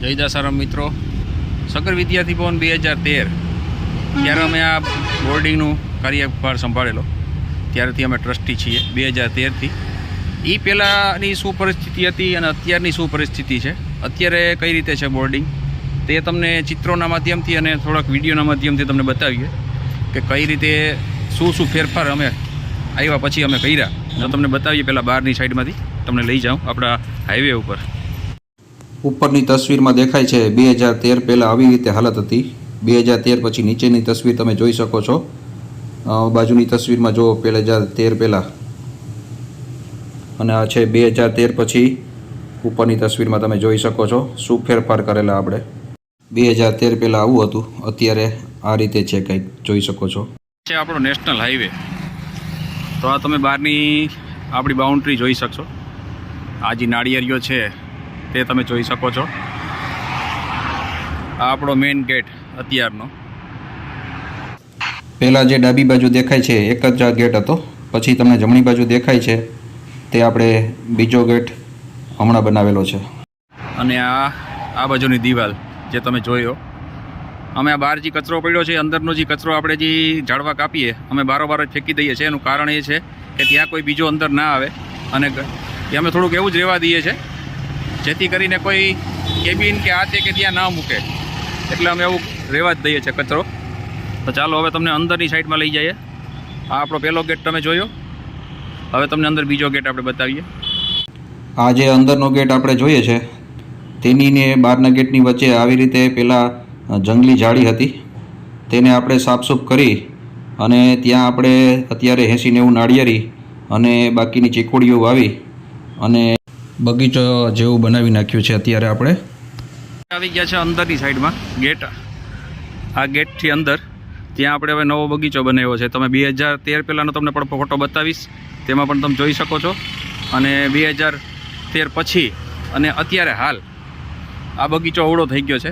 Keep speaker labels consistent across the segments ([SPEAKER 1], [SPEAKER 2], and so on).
[SPEAKER 1] જય દાસારામ મિત્રો. સગર વિદ્યાર્થી ભવન બે હજાર તેર. ત્યારે અમે આ બોર્ડિંગનું કાર્યભાર સંભાળેલો. ત્યારથી અમે ટ્રસ્ટી છીએ બે હજાર તેરથી એ પહેલાંની શું પરિસ્થિતિ હતી અને અત્યારની શું પરિસ્થિતિ છે? અત્યારે કઈ રીતે છે બોર્ડિંગ તે તમને ચિત્રોના માધ્યમથી અને થોડાક વિડીયોના માધ્યમથી તમને બતાવીએ કે કઈ રીતે શું શું ફેરફાર અમે આવ્યા પછી અમે કર્યા. તો તમને બતાવીએ પહેલાં બહારની સાઈડમાંથી તમને લઈ જાઉં આપણા હાઈવે ઉપર.
[SPEAKER 2] ઉપરની તસવીરમાં દેખાય છે, બે હજાર તેર પહેલાં આવી રીતે હાલત હતી. બે હજાર તેર પછી નીચેની તસવીર તમે જોઈ શકો છો. બાજુની તસવીરમાં જો પહેલા હજાર તેર પહેલાં. અને આ છે બે હજાર તેર પછી ઉપરની તસવીરમાં તમે જોઈ શકો છો. શું ફેરફાર કરેલા આપણે? બે હજાર તેર પહેલાં આવું હતું. અત્યારે આ રીતે છે કંઈક જોઈ શકો છો.
[SPEAKER 1] છે આપણો નેશનલ હાઈવે. તો આ તમે બહારની આપણી બાઉન્ડ્રી જોઈ શકશો. આ જે નાળિયેરીઓ છે તે તમે જોઈ શકો છો. આ આપણો મેઇન ગેટ અત્યારનો.
[SPEAKER 2] પહેલાં જે ડાબી બાજુ દેખાય છે એક જ આ ગેટ હતો. પછી તમને જમણી બાજુ દેખાય છે તે આપણે બીજો ગેટ હમણાં બનાવેલો છે.
[SPEAKER 1] અને આ આ બાજુની દિવાલ જે તમે જોયો. અમે આ બહાર જે કચરો પડ્યો છે અંદરનો જે કચરો આપણે જે ઝાડવા કાપીએ અમે બારોબાર જ ફેંકી દઈએ છીએ. એનું કારણ એ છે કે ત્યાં કોઈ બીજો અંદર ના આવે. અને અમે થોડુંક એવું જ રહેવા દઈએ છીએ. જેથી કરીને કોઈ કેબિન કે આ તે કે ત્યાં ના મૂકે. એટલે અમે એવું રહેવા જ દઈએ છીએ કચરો. તો ચાલો હવે તમને અંદરની સાઈડમાં લઈ જઈએ. આ આપણો પહેલો ગેટ તમે જોયો. હવે તમને અંદર બીજો ગેટ આપણે બતાવીએ.
[SPEAKER 2] આ જે અંદરનો ગેટ આપણે જોઈએ છે, તેની ને બહારના ગેટની વચ્ચે આવી રીતે પહેલાં જંગલી જાળી હતી. તેને આપણે સાફસૂફ કરી અને ત્યાં આપણે અત્યારે એંસી નેવું નાળિયેરી અને બાકીની ચીકુડીઓ વાવી અને બગીચો જેવું બનાવી નાખ્યું છે અત્યારે આપણે.
[SPEAKER 1] આવી ગયા છે અંદરની સાઈડમાં, ગેટ. આ ગેટથી અંદર, ત્યાં આપણે હવે નવો બગીચો બનાવ્યો છે. તમે બે હજાર તેર પહેલાંનો તમને પણ ફોટો બતાવીશ. તેમાં પણ તમે જોઈ શકો છો. અને બે હજાર તેર પછી અને અત્યારે હાલ આ બગીચો અવળો થઈ ગયો છે.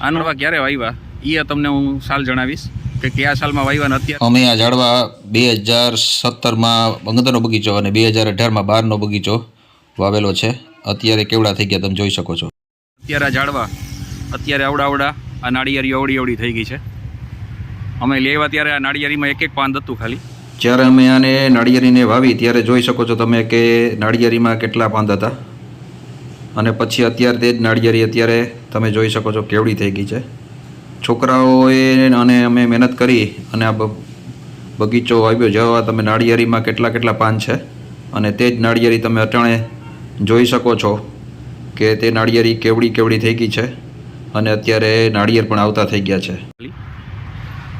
[SPEAKER 1] આનડવા ક્યારે વાવ્યા એ તમને હું સાલ જણાવીશ કે કયા સાલમાં વાવ્યા ને અત્યારે
[SPEAKER 2] અમે આ ઝાડવા બે હજાર સત્તરમાં અંદરનો બગીચો અને બે હજાર અઢારમાં બારનો બગીચો વાવેલો છે. અત્યારે કેવડા થઈ ગયા તમે જોઈ શકો છો.
[SPEAKER 1] અત્યારે આ ઝાડવા અત્યારે આવડા આવડા આ નાળિયેરી અવડી અવળી થઈ ગઈ છે. અમે લેવા ત્યારે આ નાળિયેરીમાં એક એક પાન હતું ખાલી.
[SPEAKER 2] જ્યારે અમે આને નાળિયેરીને વાવી ત્યારે જોઈ શકો છો તમે કે નાળિયેરીમાં કેટલા પાંદ હતા. અને પછી અત્યારે તે જ નાળિયેરી અત્યારે તમે જોઈ શકો છો કેવડી થઈ ગઈ છે. છોકરાઓએ અને અમે મહેનત કરી અને આ બગીચો આવ્યો જેવા તમે નાળિયેરીમાં કેટલા કેટલા પાન છે અને તે જ નાળિયેરી તમે અટાણે જોઈ શકો છો કે તે નાળિયેરી કેવડી કેવડી થઈ ગઈ છે અને અત્યારે નાળિયેર પણ આવતા થઈ ગયા છે.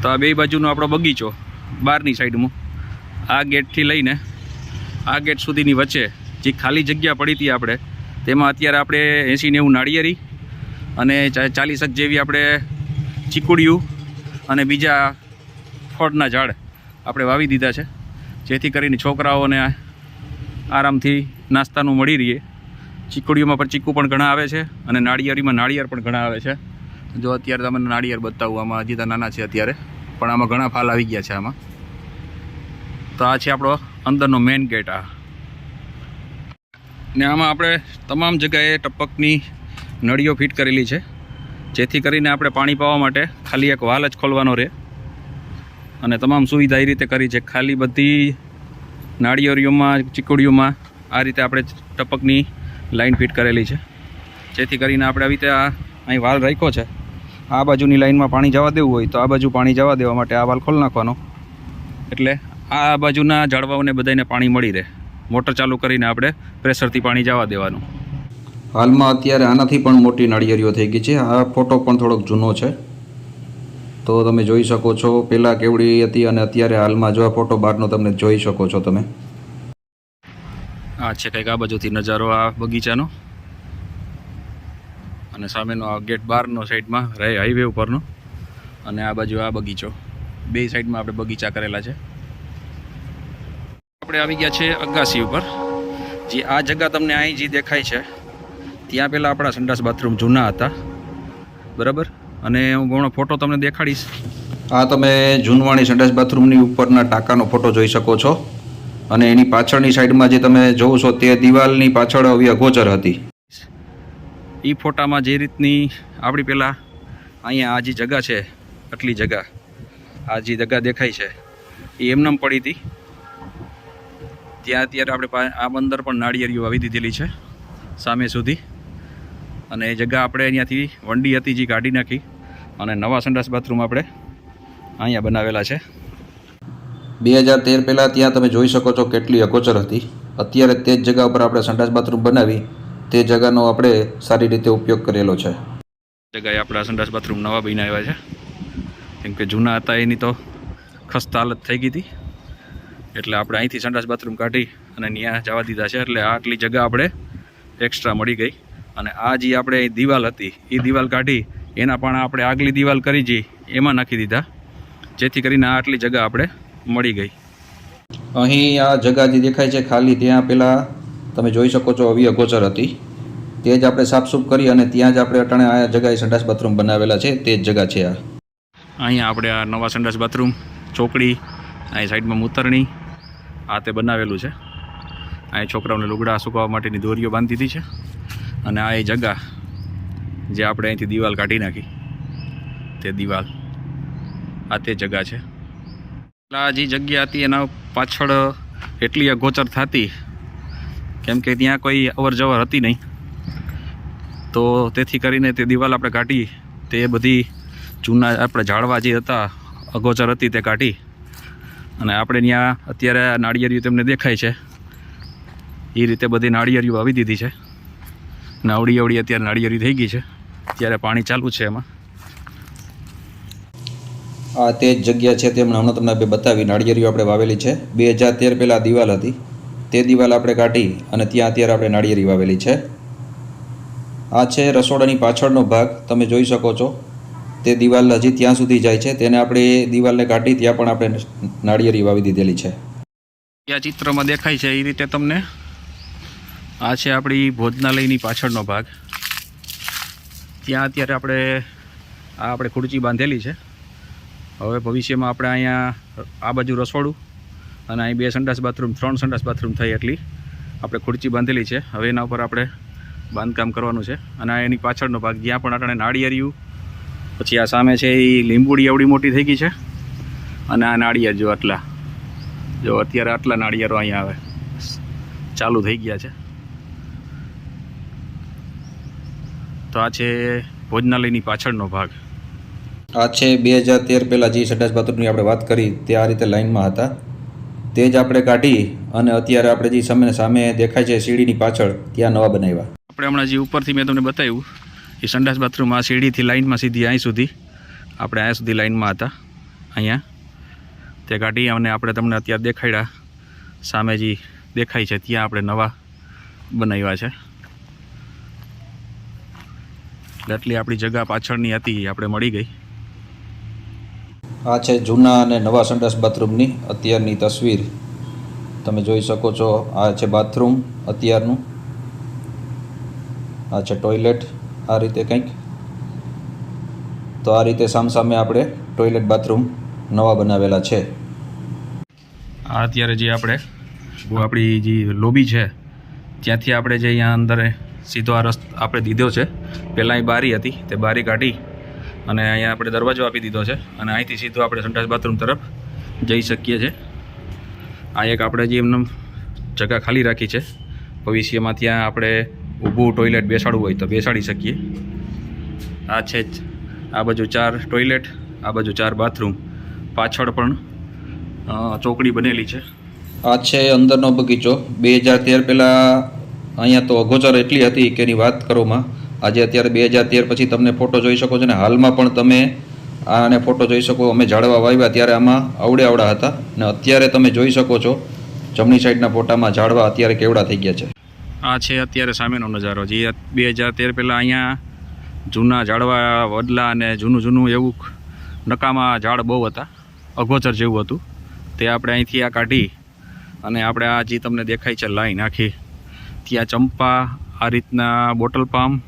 [SPEAKER 1] તો આ બે બાજુનો આપણો બગીચો બહારની સાઈડમાં. આ ગેટથી લઈને આ ગેટ સુધીની વચ્ચે જે ખાલી જગ્યા પડી હતી આપણે, તેમાં અત્યારે આપણે એંસી નેવું નાળિયેરી અને ચાલીસક જેવી આપણે ચીકુડિયું અને બીજા ફળના ઝાડ આપણે વાવી દીધા છે. જેથી કરીને છોકરાઓને આરામથી નાસ્તાનું મળી રહીએ ચીકુડીઓમાં પણ ચીકુ પણ ઘણા આવે છે અને નાળિયેરીમાં નાળિયેર પણ ઘણા આવે છે. જો અત્યારે તમને નાળિયેર બતાવું, આમાં હજી નાના છે અત્યારે, પણ આમાં ઘણા ફાલ આવી ગયા છે આમાં. તો આ છે આપણો અંદરનો મેઇન ગેટ આ. ને આમાં આપણે તમામ જગ્યાએ ટપકની નળીઓ ફિટ કરેલી છે. જેથી કરીને આપણે પાણી પાવા માટે ખાલી એક વાલ જ ખોલવાનો રહે. અને તમામ સુવિધા એ રીતે કરી છે. ખાલી બધી નાળિયેરીઓમાં ચીકુડીઓમાં આ રીતે આપણે ટપકની લાઇન ફિટ કરેલી છે. જેથી કરીને આપણે આવી રીતે આ અહીં વાલ રાખ્યો છે. આ બાજુની લાઇનમાં પાણી જવા દેવું હોય તો આ બાજુ પાણી જવા દેવા માટે આ વાલ ખોલી નાખવાનો. એટલે આ બાજુના ઝાડવાઓને બધાને પાણી મળી રહે. મોટર ચાલુ કરીને આપણે પ્રેશરથી પાણી જવા દેવાનું.
[SPEAKER 2] હાલમાં અત્યારે આનાથી પણ મોટી નાળિયેરીઓ થઈ ગઈ છે. આ ફોટો પણ થોડોક જૂનો છે. તો તમે જોઈ શકો છો પહેલાં કેવડી હતી અને અત્યારે હાલમાં જો આ ફોટો બહારનો તમને જોઈ શકો છો તમે.
[SPEAKER 1] આ છે કંઈક આ બાજુથી નજારો આ બગીચાનો. અને સામેનો આ ગેટ બહારનો સાઈડમાં રહે હાઈવે ઉપરનો. અને આ બાજુ આ બગીચો. બે સાઈડમાં આપણે બગીચા કરેલા છે. આપણે આવી ગયા છે અગાસી ઉપર. જે આ જગ્યા તમને અહીં જે દેખાય છે ત્યાં પહેલાં આપણા સંડાસ બાથરૂમ જૂના હતા. બરાબર? અને હું ઘણો ફોટો તમને દેખાડીશ.
[SPEAKER 2] આ તમે જૂનવાણી સંડાસ બાથરૂમની ઉપરના ટાંકાનો ફોટો જોઈ શકો છો. અને એની પાછળની સાઈડમાં જે તમે જોવો છો તે દિવાલની પાછળ આવી અગોચર હતી.
[SPEAKER 1] એ ફોટામાં જે રીતની આપણી પહેલાં અહીંયા આ જે જગા છે આટલી જગા આ જે જગા દેખાય છે એ એમનેમ પડી હતી. ત્યાં અત્યારે આપણે આ અંદર પણ નાળિયેરીઓ આવી દીધેલી છે સામે સુધી. અને એ જગ્યા આપણે અહીંયાથી વંડી હતી જે કાઢી નાખી અને નવા સંડાસ બાથરૂમ આપણે અહીંયા બનાવેલા છે.
[SPEAKER 2] બે હજાર તેર પહેલાં ત્યાં તમે જોઈ શકો છો કેટલી અગોચર હતી. અત્યારે તે જ જગ્યા ઉપર આપણે સંડાસ બાથરૂમ બનાવી તે જગાનો આપણે સારી રીતે ઉપયોગ કરેલો છે.
[SPEAKER 1] જગ્યાએ આપણા સંડાસ બાથરૂમ નવા બનાવ્યા છે. કેમ કે જૂના હતા એની તો ખસ્તા હાલત થઈ ગઈ હતી. એટલે આપણે અહીંથી સંડાસ બાથરૂમ કાઢી અને ત્યાં જવા દીધા છે. એટલે આટલી જગ્યા આપણે એક્સ્ટ્રા મળી ગઈ. અને આ જે આપણે દિવાલ હતી એ દિવાલ કાઢી એના પણ આપણે આગલી દિવાલ કરી જઈ એમાં નાખી દીધા. જેથી કરીને આ આટલી જગ્યા આપણે મળી ગઈ.
[SPEAKER 2] અહીં આ જગા જે દેખાય છે ખાલી ત્યાં પહેલાં તમે જોઈ શકો છો આવી અગોચર હતી. તે જ આપણે સાફસૂફ કરી અને ત્યાં જ આપણે અટાણે આ જગાએ સંડાસ બાથરૂમ બનાવેલા છે તે જ જગા છે આ.
[SPEAKER 1] અહીંયા આપણે આ નવા સંડાસ બાથરૂમ ચોકડી અહીં સાઈડમાં મૂતરણી આ તે બનાવેલું છે. અહીં છોકરાઓને લુગડા સુકાવવા માટેની દોરીઓ બાંધી દીધી છે. અને આ એ જગા જે આપણે અહીંથી દિવાલ કાઢી નાખી, તે દિવાલ, આ તે જગા છે. આ જે જગ્યા હતી એના પાછળ એટલી અગોચર થતી, કેમ કે ત્યાં કોઈ અવર જવર હતી નહીં. તો તેથી કરીને તે દિવાલ આપણે કાઢી, તે બધી જૂના આપણે ઝાડવા જે હતા, અગોચર હતી તે કાઢી. અને આપણે ત્યાં અત્યારે આ નાળિયેરીઓ તમને દેખાય છે. એ રીતે બધી નાળિયેરીઓ આવી દીધી છે. અને અવડી અવડી અત્યારે નાળિયેરી થઈ ગઈ છે. ત્યારે પાણી ચાલુ છે એમાં.
[SPEAKER 2] આ તે જ જગ્યા છે તે હમણાં તમને બે બતાવી. નાળિયેરીઓ આપણે વાવેલી છે. બે હજાર તેર પહેલાં દિવાલ હતી. તે દિવાલ આપણે કાઢી અને ત્યાં અત્યારે આપણે નાળિયેરી વાવેલી છે. આ છે રસોડાની પાછળનો ભાગ. તમે જોઈ શકો છો. તે દિવાલ હજી ત્યાં સુધી જાય છે. તેને આપણે એ દિવાલને કાઢી ત્યાં પણ આપણે નાળિયેરી વાવી દીધેલી છે.
[SPEAKER 1] આ ચિત્રમાં દેખાય છે એ રીતે તમને આ છે આપણી ભોજનાલયની પાછળનો ભાગ. ત્યાં અત્યારે આપણે, આ આપણે ખુરચી બાંધેલી છે. હવે ભવિષ્યમાં આપણે અહીંયા આ બાજુ રસોડું અને અહીં બે સંડાસ બાથરૂમ, ત્રણ સંડાસ બાથરૂમ થઈ એટલી આપણે ખુરચી બાંધેલી છે. હવે એના ઉપર આપણે બાંધકામ કરવાનું છે. અને એની પાછળનો ભાગ, જ્યાં પણ આપણે નાળિયેરિયું, પછી આ સામે છે એ લીંબુડી એવડી મોટી થઈ ગઈ છે. અને આ નાળિયેર જો આટલા, જો અત્યારે આટલા નાળિયેરો અહીંયા આવે ચાલુ થઈ ગયા છે. તો આ છે ભોજનાલયની પાછળનો ભાગ.
[SPEAKER 2] આ છે બે હજાર તેર પહેલાં જે સંડાસ બાથરૂમની આપણે વાત કરી તે આ રીતે લાઇનમાં હતા. તે જ આપણે કાઢી અને અત્યારે આપણે જે સામે સામે દેખાય છે સીડીની પાછળ ત્યાં નવા બનાવ્યા.
[SPEAKER 1] આપણે હમણાં જે ઉપરથી મેં તમને બતાવ્યું એ સંડાસ બાથરૂમ આ સીડીથી લાઇનમાં સીધી અહીં સુધી. આપણે અહીંયા સુધી લાઇનમાં હતા અહીંયા. તે કાઢી અને આપણે તમને અત્યારે દેખાડ્યા. સામે જે દેખાય છે ત્યાં આપણે નવા બનાવ્યા છે. એટલે એટલી આપણી જગા પાછળની હતી આપણે મળી ગઈ.
[SPEAKER 2] આ છે જૂના અને નવા સંડાસ બાથરૂમની અત્યારની તસવીર. તમે જોઈ શકો છો આ છે બાથરૂમ અત્યારનું. આ છે ટોયલેટ આ રીતે કંઈક. તો આ રીતે સામસામે આપણે ટોયલેટ બાથરૂમ નવા બનાવેલા છે.
[SPEAKER 1] આ અત્યારે જે આપણે આપણી જે લોબી છે ત્યાંથી આપણે જે અહીંયા અંદર સીધો આ રસ્તો આપણે દીધો છે. પહેલાં અહીં બારી હતી, તે બારી કાઢી અને અહીંયા આપણે દરવાજો આપી દીધો છે અને અહીંથી સીધો આપણે સંડાસ બાથરૂમ તરફ જઈ શકીએ છીએ. આ એક આપણે જે એમને જગા ખાલી રાખી છે. ભવિષ્યમાં ત્યાં આપણે ઊભું ટોયલેટ બેસાડવું હોય તો બેસાડી શકીએ. આ છે જ, આ બાજુ ચાર ટોયલેટ, આ બાજુ ચાર બાથરૂમ. પાછળ પણ ચોકડી બનેલી છે.
[SPEAKER 2] આ છે અંદરનો બગીચો. બે હજાર તેર પહેલાં અહીંયા તો અગોચર એટલી હતી કે એની વાત કરોમાં. આજે અત્યારે બે હજાર તેર પછી તમને ફોટો જોઈ શકો છો ને હાલમાં પણ તમે આને ફોટો જોઈ શકો. અમે ઝાડવા વાવ્યા ત્યારે આમાં આવડે આવડા હતા ને અત્યારે તમે જોઈ શકો છો. જમણી સાઈડના ફોટામાં ઝાડવા અત્યારે કેવડા થઈ ગયા છે.
[SPEAKER 1] આ છે અત્યારે સામેનો નજારો. જે બે હજાર તેર પહેલાં અહીંયા જૂના ઝાડવા વડલા અને જૂનું જૂનું એવું નકામા ઝાડ બહુ હતા. અગોચર જેવું હતું. તે આપણે અહીંથી આ કાઢી અને આપણે આ જે તમને દેખાય છે લાઈન આખી ત્યાં ચંપા, આ રીતના બોટલ પામ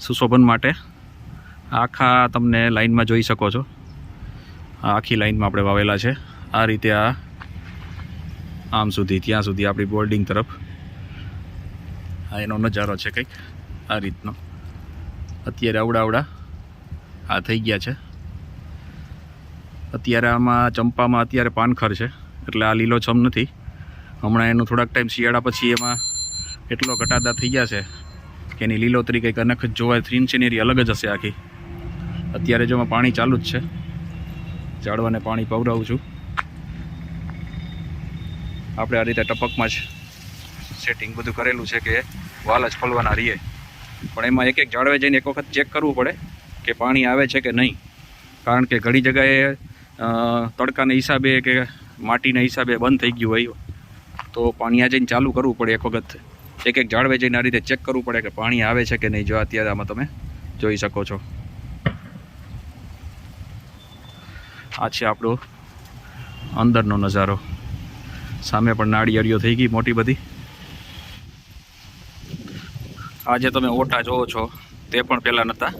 [SPEAKER 1] સુશોભન માટે આખા તમને લાઈનમાં જોઈ શકો છો. આખી લાઈનમાં આપણે વાવેલા છે. આ રીતે આ આમ સુધી, ત્યાં સુધી આપણી બોર્ડિંગ તરફ. આ એનો નજારો છે કંઈક, આ રીતનો. અત્યારે આવડા આવડા આ થઈ ગયા છે. અત્યારે આમાં ચંપામાં અત્યારે પાનખર છે, એટલે આ લીલોછમ નથી. હમણાં એનું થોડાક ટાઈમ શિયાળા પછી એમાં એટલો ઘટાદા થઈ ગયા છે કે એની લીલોતરી કંઈક અનખ જ જોવાય થ્રીન સિનેરી અલગ જ હશે આખી. અત્યારે જો પાણી ચાલુ જ છે. ઝાડવાને પાણી પવરાવું છું. આપણે આ રીતે ટપકમાં જ સેટિંગ બધું કરેલું છે કે વાલ જ ફલવાના રહીએ. પણ એમાં એક એક ઝાડવે જઈને એક વખત ચેક કરવું પડે કે પાણી આવે છે કે નહીં. કારણ કે ઘણી જગાએ તડકાના હિસાબે કે માટીના હિસાબે બંધ થઈ ગયું હોય. તો પાણી આ જઈને ચાલુ કરવું પડે એક વખત. એક એક ઝાડવે જઈને આ રીતે ચેક કરવું પડે કે પાણી આવે છે કે નહીં, જો અત્યારે આમાં તમે જોઈ શકો છો. આ છે આપણો અંદરનો નજારો. સામે પણ નાળિયેરીઓ થઈ ગઈ મોટી બધી. આજે તમે ઓટા જોવો છો, તે પણ પહેલાં નહોતા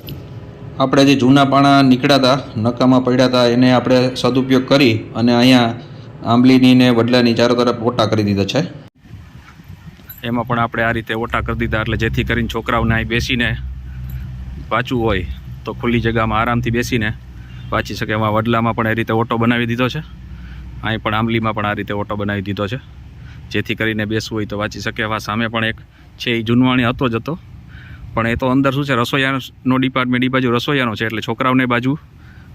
[SPEAKER 2] આપણે જે જૂના પાણા નીકળ્યા હતા નકામાં પડ્યા હતા એને આપણે સદુપયોગ કરી અને અહીંયા આંબલીની ને વડલાની ચારો તરફ ઓટા કરી દીધા છે.
[SPEAKER 1] એમાં પણ આપણે આ રીતે ઓટા કરી દીધા, એટલે જેથી કરીને છોકરાઓને અહીં બેસીને વાંચવું હોય, તો ખુલ્લી જગ્યામાં આરામથી બેસીને વાંચી શકે. એમાં વડલામાં પણ એ રીતે ઓટો બનાવી દીધો છે. અહીં પણ આંબલીમાં પણ આ રીતે ઓટો બનાવી દીધો છે. જેથી કરીને બેસવું હોય તો વાંચી શકે. એવા સામે પણ એક છે, એ જૂનવાણી હતો જ હતો. પણ એ તો અંદર શું છે, રસોઈયાનો ડિપાર્ટમેન્ટ એ બાજુ રસોઈયાનો છે, એટલે છોકરાઓને બાજુ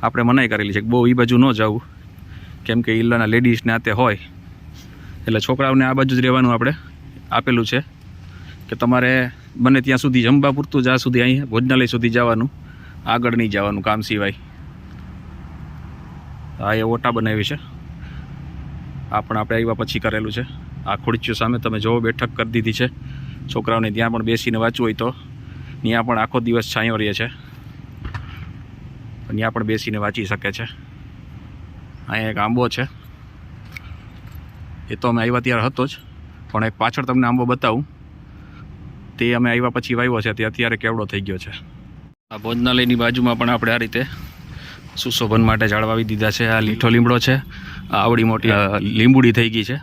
[SPEAKER 1] આપણે મનાઈ કરેલી છે બહુ એ બાજુ ન જવું. કેમ કે ઈલ્લાના લેડીઝને આ હોય. એટલે છોકરાઓને આ બાજુ જ રહેવાનું આપણે આપેલું છે કે તમારે બને ત્યાં સુધી જમવા પૂરતું જ્યાં સુધી અહીં ભોજનાલય સુધી જવાનું, આગળ નહીં જવાનું કામ સિવાય. આ એ ઓટા બનાવી છે. આ પણ આપણે આવ્યા પછી કરેલું છે. આ ખુરચીઓ સામે તમે જોવો, બેઠક કરી દીધી છે. છોકરાઓને ત્યાં પણ બેસીને વાંચવું હોય તો. ત્યાં પણ આખો દિવસ છાંયો રહે છે. ત્યાં પણ બેસીને વાંચી શકે છે. અહીંયા એક આંબો છે. એ તો અમે આવ્યા ત્યારે હતો જ. પણ એક પાછળ તમને આંબો બતાવું. તે અમે આવ્યા પછી વાવ્યો છે, તે અત્યારે કેવડો થઈ ગયો છે. આ ભોજનાલયની બાજુમાં પણ આપણે આ રીતે સુશોભન માટે જાળવાવી વાવી દીધા છે. આ લીઠો લીમડો છે, આ આવડી મોટી લીંબુડી થઈ ગઈ છે.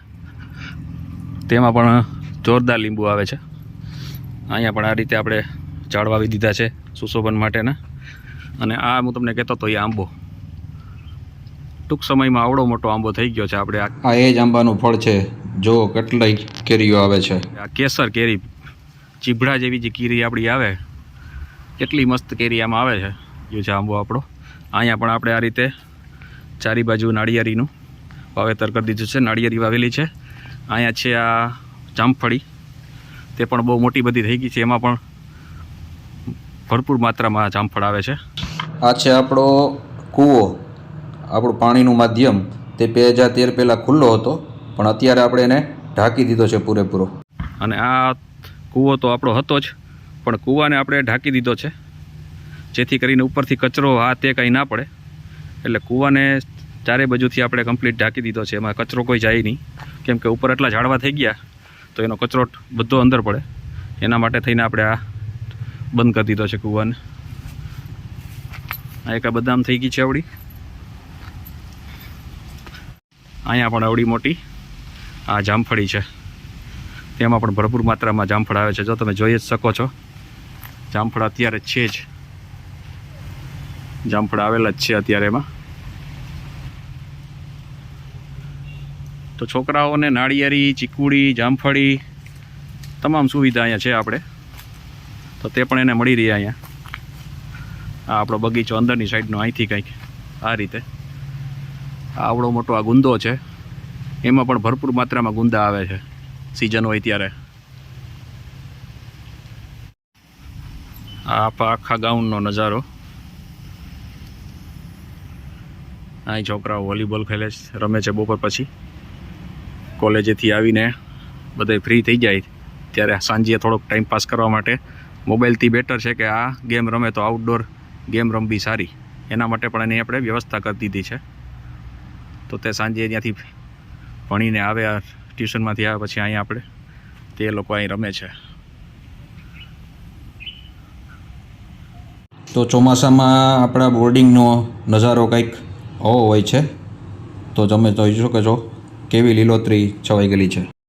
[SPEAKER 1] તેમાં પણ જોરદાર લીંબુ આવે છે. અહીંયા પણ આ રીતે આપણે જાળવાવી વાવી દીધા છે સુશોભન માટેના. અને આ હું તમને કહેતો હતો, એ આંબો. ટૂંક સમયમાં આવડો મોટો આંબો થઈ ગયો છે. આપણે આ
[SPEAKER 2] એ જ આંબાનું ફળ છે. જો કેટલાય કેરીઓ આવે છે.
[SPEAKER 1] આ કેસર કેરી ચીભડા જેવી જે કેરી આપણી આવે કેટલી મસ્ત કેરી આમાં આવે છે. જો છે આંબો આપણો. અહીંયા પણ આપણે આ રીતે ચારી બાજુ નાળિયેરીનું વાવેતર કરી દીધું છે. નાળિયેરી વાવેલી છે. અહીંયા છે આ જામફળી. તે પણ બહુ મોટી બધી થઈ ગઈ છે. એમાં પણ ભરપૂર માત્રામાં જામફળ આવે છે.
[SPEAKER 2] આ છે આપણો કૂવો. આપણું પાણીનું માધ્યમ. તે બે હજાર તેર પહેલાં ખુલ્લો હતો. પણ અત્યારે આપણે એને ઢાંકી દીધો છે પૂરેપૂરો.
[SPEAKER 1] અને આ કૂવો તો આપણો હતો જ, પણ કૂવાને આપણે ઢાંકી દીધો છે. જેથી કરીને ઉપરથી કચરો આ તે કંઈ ના પડે. એટલે કૂવાને ચારે બાજુથી આપણે કમ્પ્લીટ ઢાંકી દીધો છે. એમાં કચરો કોઈ જાય નહીં. કેમ કે ઉપર એટલા ઝાડવા થઈ ગયા, તો એનો કચરો બધો અંદર પડે. એના માટે થઈને આપણે આ બંધ કરી દીધો છે કૂવાને. આ એક બદામ થઈ ગઈ છે આવડી. અહીંયા પણ આવડી મોટી. આ જામફળી છે. તેમાં પણ ભરપૂર માત્રામાં જામફળ આવે છે. જો તમે જોઈ જ શકો છો, જામફળ અત્યારે છે જ. જામફળ આવેલા જ છે અત્યારે એમાં. તો છોકરાઓને નાળિયેરી, ચીકુડી, જામફળી તમામ સુવિધા અહીંયા છે આપણે. તો તે પણ એને મળી રહી અહીંયા. આ આપણો બગીચો અંદરની સાઈડનો અહીંથી કંઈક. આ રીતે. આવડો મોટો આ ગુંદો છે. એમાં પણ ભરપૂર માત્રામાં ગુંદા આવે છે. સિઝન હોય ત્યારે. આ આખા ગાઉનનો નજારો. અહીં છોકરાઓ વોલીબોલ ખેલે છે, રમે છે બપોર પછી. કોલેજેથી આવીને બધે ફ્રી થઈ જાય. ત્યારે સાંજે થોડોક ટાઈમ પાસ કરવા માટે મોબાઈલથી બેટર છે કે આ ગેમ રમે તો આઉટડોર ગેમ રમવી સારી. એના માટે પણ એની આપણે વ્યવસ્થા કરી દીધી છે. તો તે સાંજે ત્યાંથી ભણીને આવ્યા ટ્યુશનમાંથી, આવ્યા પછી અહીંયા આપણે. તે લોકો અહીં રમે છે.
[SPEAKER 2] તો ચોમાસામાં આપણા બોર્ડિંગનો નજારો કંઈક આવો હોય છે. તો તમે જોઈ શકો છો કેવી લીલોતરી છવાઈ ગયેલી છે.